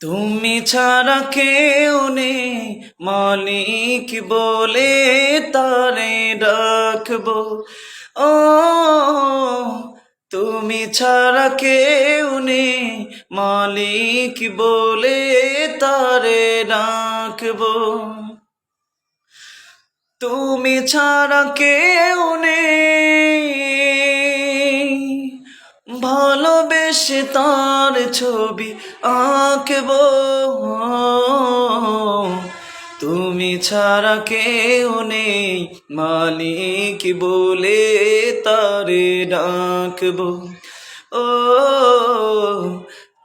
তুমি ছাড়া কেউ নেই, মালিক বলে তারে ডাকবো। ও, তুমি ছাড়া কেউ নেই, মালিক বলে তারে ডাকবো। তুমি ছাড়া কেউ নেই ভালোবেসে তার ছবি আঁকব। তুমি ছাড়া কেউ নেই, মালিক বলে তারে ডাকব। ও,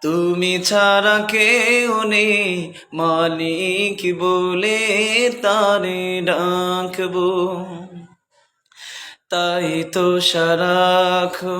তুমি ছাড়া কেউ নেই, মালিক বলে তারে ডাকব। তাই তো সারাখো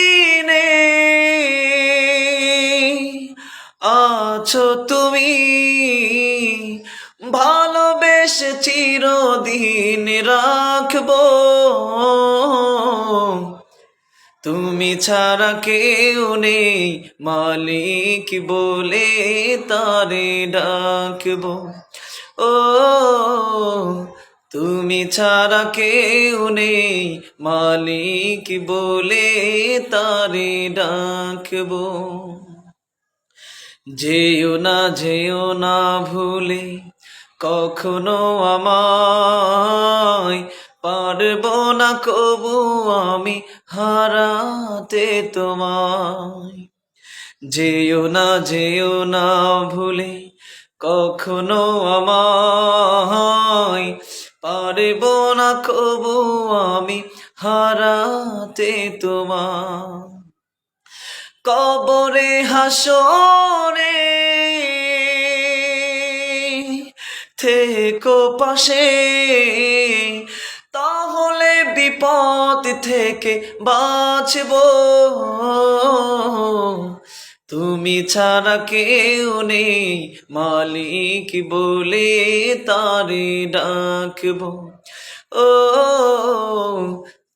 আছো তুমি। ভালোবেসে চিরদিন রাখব। তুমি ছাড়া কেউ নেই, মালিক বলে তারে ডাকব। ও, তুমি ছাড়া কেউ নেই, মালিক বলে তারে ডাকব। যেও না যেও না ভুলে কখনো আমায় পারব না, কবু আমি হারাতে তোমায়। যেও না যেও না ভুলে কখনো আমায় পারব না, কবু আমি হারাতে তোমায়। কবরে হাসরে। থেকো পাশে, তাহলে বিপদ থেকে বাঁচব। তুমি ছাড়া কেউ নেই, মালিক বলে তারে ডাকব। ও